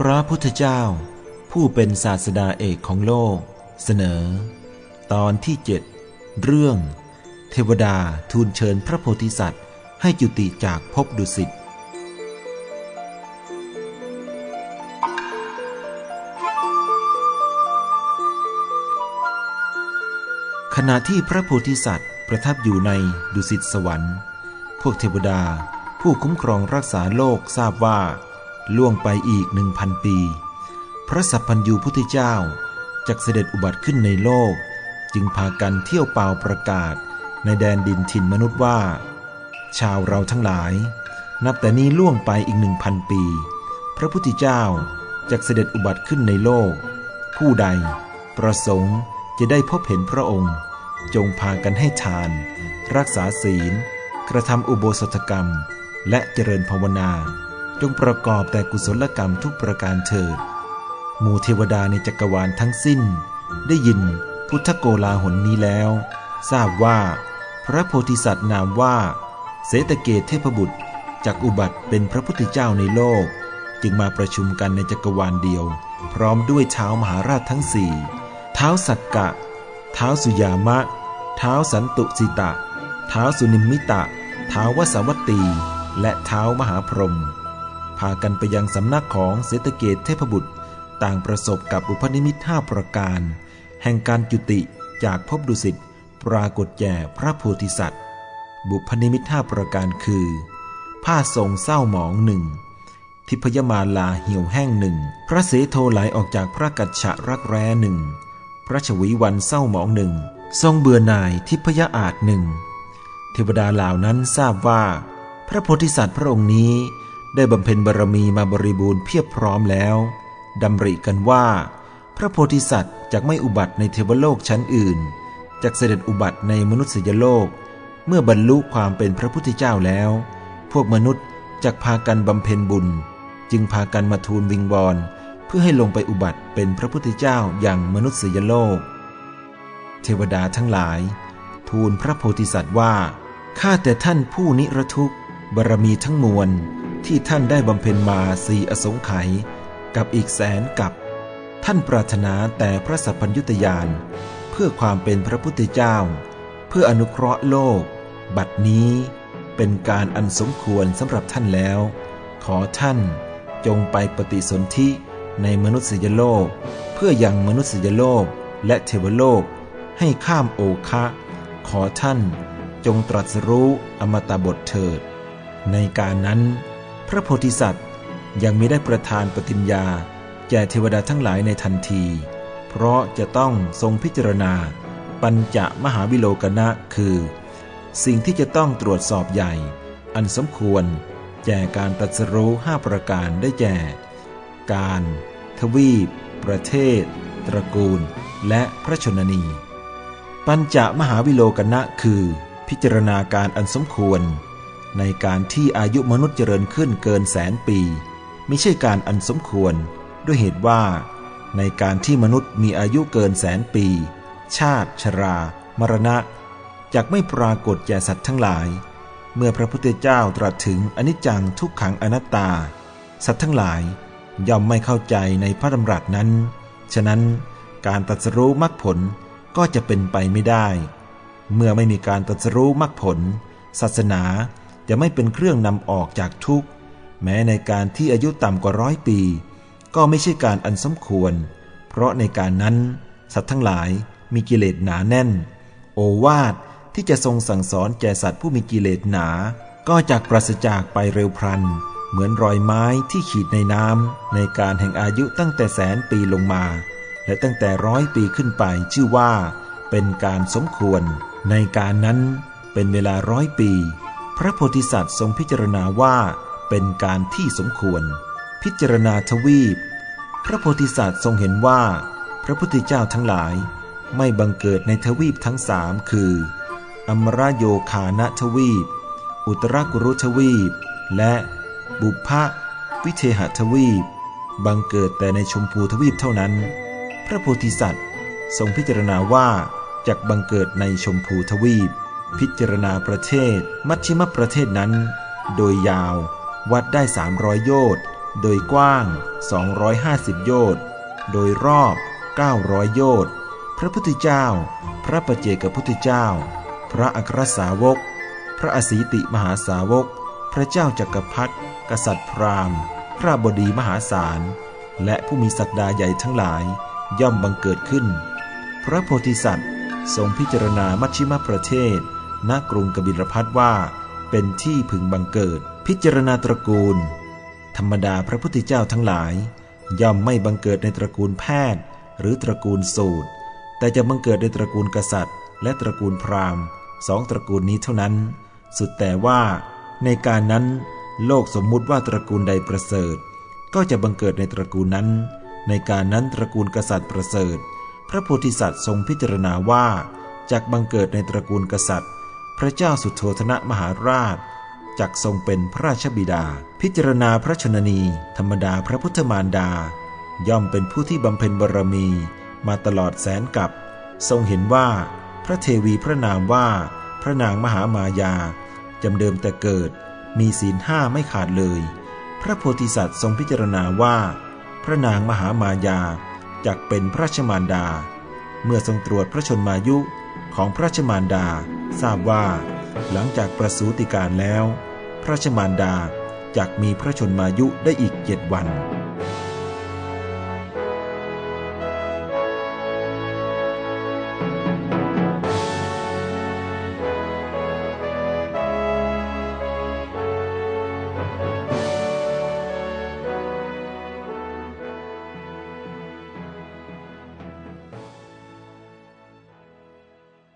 พระพุทธเจ้า ผู้เป็นศาสดาเอกของโลก เสนอ ตอนที่เจ็ดเรื่อง เทวดาทูลเชิญพระโพธิสัตว์ ให้จุติจากภพดุสิตขณะที่พระโพธิสัตว์ประทับอยู่ในดุสิตสวรรค์ พวกเทวดาผู้คุ้มครองรักษาโลกทราบว่า ล่วงไปอีกหนึ่งพันปี พระสัพพัญญูพุทธเจ้าจักเสด็จอุบัติขึ้นในโลก จึงพากันเที่ยวเป่าประกาศ ในแดนดินถิ่นมนุษย์ว่า ชาวเราทั้งหลาย นับแต่นี้ล่วงไปอีกหนึ่งพันปี พระพุทธเจ้าจักเสด็จอุบัติขึ้นในโลก ผู้ใด ประสงค์จะได้พบเห็นพระองค์ จงพากันให้ทาน รักษาศีล กระทำอุโบสถกรรม และเจริญภาวนา จงประกอบแต่กุศลกรรมทุกประการเถิด หมู่เทวดาในจักรวาลทั้งสิ้น ได้ยินพุทธโกลาหนนี้แล้ว ทราบว่า พระโพธิสัตว์นามว่า เสตเกตเทพบุตรจากอุบัติเป็นพระพุทธเจ้าในโลก จึงมาประชุมกันในจักรวาลเดียว พร้อมด้วยเท้ามหาราชทั้งสี่เท้าสักกะ เท้าสุยามะ เท้าสันตุสิตะ เท้าสุนิมมิตะ เท้าวสวัตตี และเท้ามหาพรหม พากันไปยังสำนักของเศรษฐเกตเทพบุตร ต่างประสบกับอุปนิมิตห้าประการ แห่งการจุติจากภพดุสิตปรากฏแก่พระโพธิสัตว์ บุพนิมิตห้าประการคือ ผ้าทรงเศร้าหมองหนึ่งทิพยมาลาเหี่ยวแห้งหนึ่ง พระเสโทไหลออกจากพระกัจฉะรักแร้หนึ่ง พระชวีวันเศร้าหมองหนึ่ง ทรงเบื่อหน่ายทิพยอาจหนึ่ง เทวดาเหล่านั้นทราบว่า พระโพธิสัตว์พระองค์นี้ ได้บำเพ็ญบารมีมาบริบูรณ์เพียบพร้อมแล้วดำริกันว่า พระโพธิสัตว์จะไม่อุบัติในเทวโลกชั้นอื่นจะเสด็จอุบัติในมนุษยโลก เมื่อบรรลุความเป็นพระพุทธเจ้าแล้ว พวกมนุษย์จะพากันบำเพ็ญบุญ จึงพากันมาทูลวิงวอนเพื่อให้ลงไปอุบัติเป็นพระพุทธเจ้าอย่างมนุษยโลก เทวดาทั้งหลาย ทูลพระโพธิสัตว์ว่าข้าแต่ท่านผู้นิรทุกข์บารมีทั้งมวล ที่ท่านได้บำเพ็ญมาสี่อสงไขยกับอีกแสนกับ ท่านปรารถนาแต่พระสัพพัญญุตยาน เพื่อความเป็นพระพุทธเจ้า เพื่ออนุเคราะห์โลก บัดนี้เป็นการอันสมควรสำหรับท่านแล้ว ขอท่านจงไปปฏิสนธิในมนุษยโลก เพื่อยังมนุษยโลกและเทวโลกให้ข้ามโอคะ ขอท่านจงตรัสรู้อมตะบทเถิด ในการนั้น พระโพธิสัตว์ยังไม่ได้ประทานปฏิญญา แก่เทวดาทั้งหลายในทันที เพราะจะต้องทรงพิจารณา ปัญจมหาวิโลกนะคือ สิ่งที่จะต้องตรวจสอบใหญ่ อันสมควรแก่การตรัสรู้ห้าประการได้แก่ การ ทวีป ประเทศ ตระกูล และพระชนนี ปัญจมหาวิโลกนะคือ พิจารณาการอันสมควร ในการที่อายุมนุษย์เจริญขึ้นเกินแสนปีไม่ใช่การอันสมควร ด้วยเหตุว่า ในการที่มนุษย์มีอายุเกินแสนปี ชาติชรา มรณะจกไม่ปรากฏแก่สัตว์ทั้งหลาย เมื่อพระพุทธเจ้าตรัสถึงอนิจจังทุกขังอนัตตา สัตว์ทั้งหลายย่อมไม่เข้าใจในพระดำรัสนั้น ฉะนั้นการตรัสรู้มรรคผลก็จะเป็นไปไม่ได้ เมื่อไม่มีการตรัสรู้มรรคผล ศาสนา จะไม่เป็นเครื่องนำออกจากทุกข์ แม้ในการที่อายุต่ำกว่าร้อยปี ก็ไม่ใช่การอันสมควร เพราะในการนั้น สัตว์ทั้งหลายมีกิเลสหนาแน่น โอวาทที่จะทรงสั่งสอนแก่สัตว์ผู้มีกิเลสหนา ก็จากปราศจากไปเร็วพลัน เหมือนรอยไม้ที่ขีดในน้ำในการแห่งอายุตั้งแต่แสนปีลงมา และตั้งแต่ร้อยปีขึ้นไปชื่อว่า เป็นการสมควร ในการนั้นเป็นเวลาร้อยปี พระโพธิสัตว์ทรงพิจารณาว่าเป็นการที่สมควร พิจารณาทวีป พระโพธิสัตว์ทรงเห็นว่า พระพุทธเจ้าทั้งหลายไม่บังเกิดในทวีปทั้งสามคือ อมรโยคานทวีป อุตรกุรุทวีป และบุพะวิเทหทวีป บังเกิดแต่ในชมพูทวีปเท่านั้น พระโพธิสัตว์ทรงพิจารณาว่าจากบังเกิดในชมพูทวีป พิจารณาประเทศ มัชชิมประเทศนั้น โดยยาว วัดได้สามร้อยโยชน์ โดยกว้าง 250 โยชน์ โดยรอบ 900 โยชน์ พระพุทธเจ้า พระประเจกพุทธเจ้า พระอัครสาวก พระอสีติมหาสาวก พระเจ้าจักรพรรดิ กษัตริย์พราหมณ์ พระบดีมหาศาล และผู้มีศักดาใหญ่ทั้งหลาย ย่อมบังเกิดขึ้น พระโพธิสัตว์ทรงพิจารณามัชชิมประเทศ ณกรุงกบิลพัทว่า เป็นที่พึงบังเกิด พิจารณาตระกูล ธรรมดาพระพุทธเจ้าทั้งหลาย ย่อมไม่บังเกิดในตระกูลแพทย์ หรือตระกูลสูตร แต่จะบังเกิดในตระกูลกษัตริย์ และตระกูลพราหมณ์สองตระกูลนี้เท่านั้น สุดแต่ว่า ในการนั้น โลกสมมุติว่าตระกูลใดประเสริฐ ก็จะบังเกิดในตระกูลนั้น ในการนั้นตระกูลกษัตริย์ประเสริฐ พระโพธิสัตว์ทรงพิจารณาว่าจากบังเกิดในตระกูลกษัตริย์ พระเจ้าสุโธธนะมหาราชจักทรงเป็นพระราชบิดา พิจารณาพระชนนี ธรรมดาพระพุทธมารดา ย่อมเป็นผู้ที่บำเพ็ญบารมี มาตลอดแสนกับ ทรงเห็นว่า พระเทวีพระนามว่า พระนางมหามายา จำเดิมแต่เกิด มีศีลห้าไม่ขาดเลย พระโพธิสัตว์ทรงพิจารณาว่า พระนางมหามายาจักเป็นพระราชมารดา เมื่อทรงตรวจพระชนมายุ ของพระชมารดาทราบว่า หลังจากประสูติการแล้ว พระชมารดาจากมีพระชนมายุได้อีกเจ็ดวัน